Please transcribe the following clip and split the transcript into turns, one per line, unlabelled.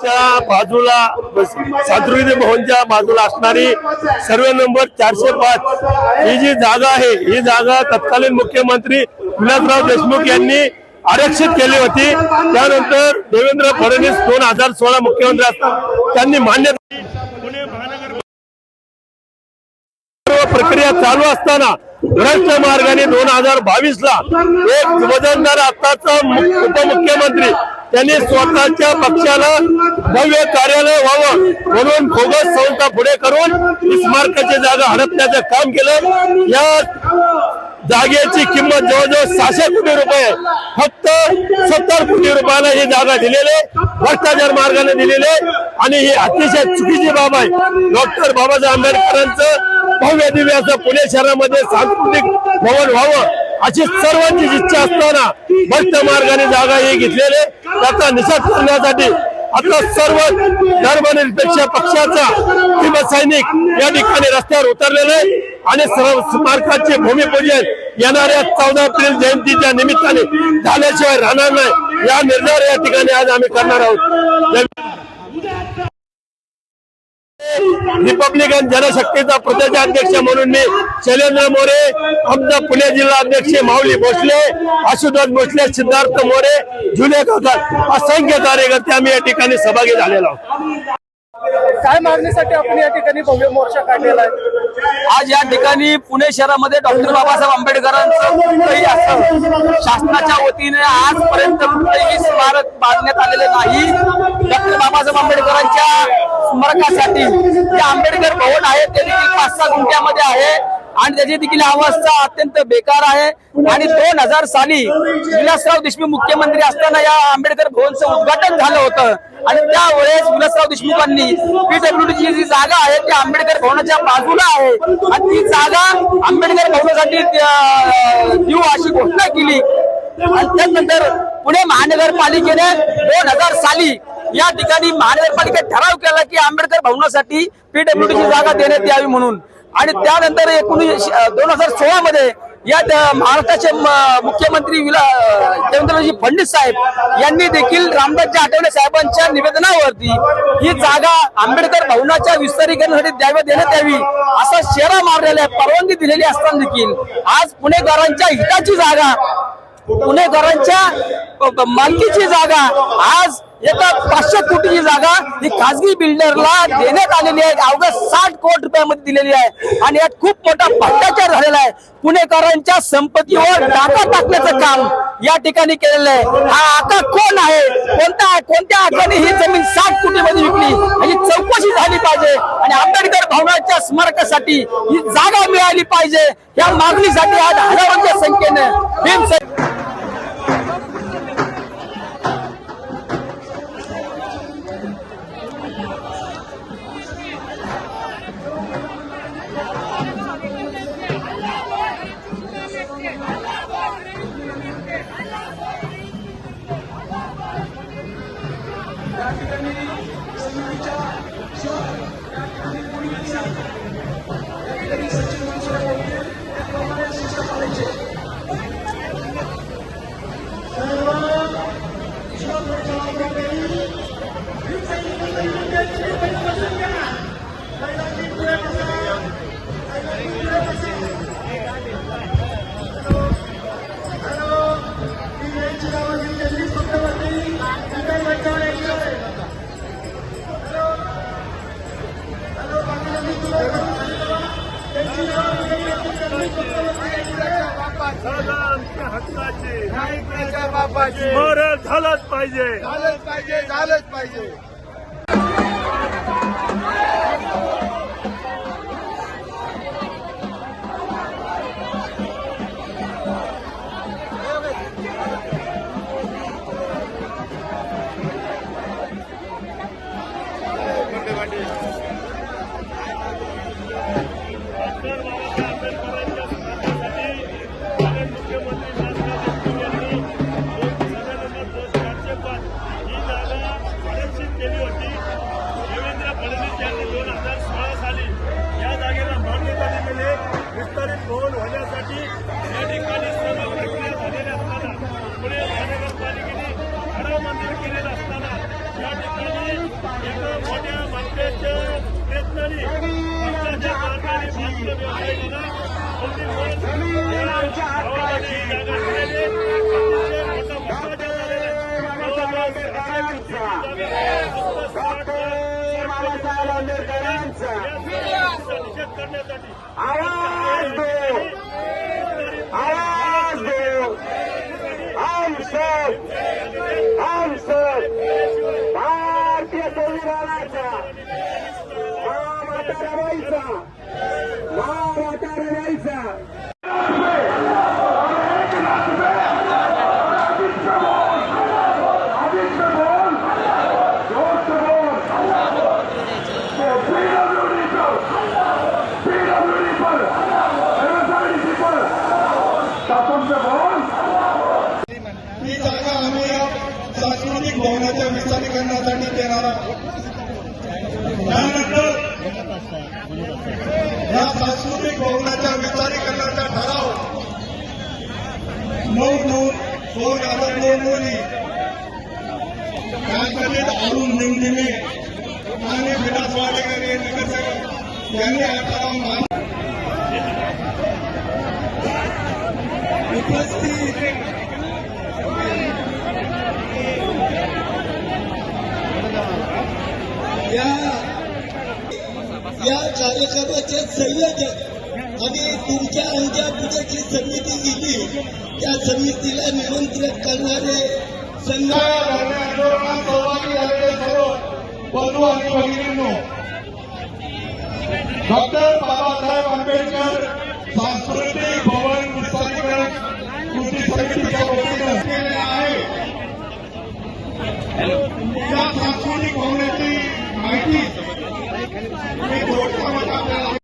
च्या बाजूला सातृविधी भवनच्या बाजूला असणारी सर्वे नंबर चारशे पाच. ही जी जागा आहे ही जागा तत्कालीन मुख्यमंत्री विलासराव देशमुख यांनी आरक्षित केली होती. त्यानंतर देवेंद्र फडणवीस दोन हजार सोळा मुख्यमंत्री असताना त्यांनी सर्व प्रक्रिया चालू असताना भ्रष्ट मार्गाने दोन हजार बावीस ला एक वजनदार आत्ताचा मु- उपमुख्यमंत्री त्यांनी स्वतःच्या पक्षाला भव्य कार्यालय व्हावं म्हणून बोगस संस्था पुढे करून स्मारकाची जागा हडपण्याचं काम केलं या जागेची किंमत जवळजवळ सहाशे कोटी रुपये. फक्त सत्तर कोटी रुपयाला ही जागा दिलेली. भ्रष्टाचार मार्गाने दिलेली. आणि ही अतिशय चुकीची बाब आहे डॉक्टर बाबासाहेब आंबेडकरांचं भव्य दिव्य असं पुणे शहरामध्ये सांस्कृतिक भवन व्हावं अशी सर्वांची इच्छा असताना भ्रष्ट मार्गाने जागा ही घेतलेली त्याचा निषेध करण्यासाठी आता सर्व धर्मनिरपेक्ष पक्षाचा शिवसैनिक या ठिकाणी रस्त्यावर उतरलेले आहे आणि सर्व स्मारकाचे भूमिपूजन येणाऱ्या चौदा एप्रिल जयंतीच्या निमित्ताने झाल्याशिवाय राहणार नाही. या निर्धार या ठिकाणी आज आम्ही करणार आहोत. रिपब्लिकन जनशक्तीचा प्रदेशाध्यक्ष म्हणून मी शैलेंद्र मोरे आमचा पुणे जिल्हा अध्यक्ष माऊली भोसले आशुतोष भोसले सिद्धार्थ मोरे जुने गावतात. असंख्य कार्यकर्ते आम्ही या ठिकाणी सहभागी झालेलो आहोत.
काय मागणीसाठी आपण या ठिकाणी भव्य मोर्चा काढलेला आहे?
आज या ठिकाणी पुणे शहरामध्ये डॉक्टर बाबासाहेब आंबेडकरांचं कुठलंही असं शासनाच्या वतीने आजपर्यंत कुठेही स्मारक बांधण्यात आलेले नाही. डॉक्टर बाबासाहेब आंबेडकरांच्या स्मारकासाठी जे आंबेडकर भवन आहे ते देखील पाच सहा गुंठ्यामध्ये आहे. आणि त्याची देखील अवस्था अत्यंत बेकार आहे. आणि दोन हजार साली विलासराव देशमुख मुख्यमंत्री असताना या आंबेडकर भवनचं उद्घाटन झालं होतं. आणि त्यावेळेस विलासराव देशमुखांनी पीडब्ल्यूडीची जी जागा आहे ती आंबेडकर भवनाच्या बाजूला आहे. आणि ती जागा आंबेडकर भवनासाठी देऊ अशी घोषणा केली. आणि त्यानंतर पुणे महानगरपालिकेने दोन हजार साली या ठिकाणी महानगरपालिकेत ठराव केला की आंबेडकर भवनासाठी पीडब्ल्यूडीची जागा देण्यात यावी म्हणून. आणि त्यानंतर एकोणीस दोन हजार सोळा मध्ये यात महाराष्ट्राचे मुख्यमंत्री विला- देवेंद्रजी फडणवीस साहेब यांनी देखील रामदासजी आठवले साहेबांच्या निवेदनावरती ही जागा आंबेडकर भवनाच्या विस्तारीकरणासाठी द्यावी देण्यात यावी असा शेरा मारलेला आहे परवानगी दिलेली असताना देखील आज पुणेकरांच्या हिताची जागा पुणेकरांच्या मालकीची जागा आज एका पाचशे कोटीची जागा ही खासगी बिल्डरला देण्यात आलेली आहे. अवघ्या साठ कोटी रुपयामध्ये दिलेली आहे. आणि यात खूप मोठा भ्रष्टाचार झालेला आहे. पुणेकरांच्या संपत्तीवर डाका टाकण्याचं काम या ठिकाणी केलेलं आहे. हा आता कोण आहे? कोणत्या कोणत्या आकाने ही जमीन साठ कोटीमध्ये विकली? ही चौकशी झाली पाहिजे. आणि आंबेडकर भवनाच्या स्मारकासाठी ही जागा मिळाली पाहिजे. या मागणीसाठी आज हजारांच्या संख्येने भीमसेन
आमच्या हक्काचे. स्मरण झालंच पाहिजे.
झालंच पाहिजे झालंच पाहिजे.
विस्तारित भवन होण्यासाठी या ठिकाणी सर्व प्रक्रिया झालेल्या असताना पुणे महानगरपालिकेने ठराव मंजूर केलेला असताना या ठिकाणी एका मोठ्या पक्षाच्या प्रयत्नाने पक्षाच्या सरकारी केला. व्यवसायाला जागा दिलेली. अतिशय मोठा भ्रष्टाचार झालेला आहे. आंबेडकरांचा
आवाज दो आवाज
ही जागा आम्ही सांस्कृतिक भवनाच्या विस्तारीकरणासाठी देणार आहोत. त्यानंतर या सांस्कृतिक भवनाच्या विस्तारीकरणाचा ठराव नऊ जून दोन हजार दोन रोजी राजधानीत अरुण निमनिमे आणि विलास वाडेकर हे नगरसेवक यांनी हा ठराव उपस्थित.
या या कार्यक्रमाचे संयोजक आणि तुमच्या आमच्या पूजेची समिती दिली. त्या समितीला निमंत्रित करणारे
बंधू आणि भगिनींनो. डॉक्टर बाबासाहेब आंबेडकर सांस्कृतिक भवन विस्तारीकरण कृती समितीच्या वतीनं केले आहे या सांस्कृतिक भवनाची माहिती. मी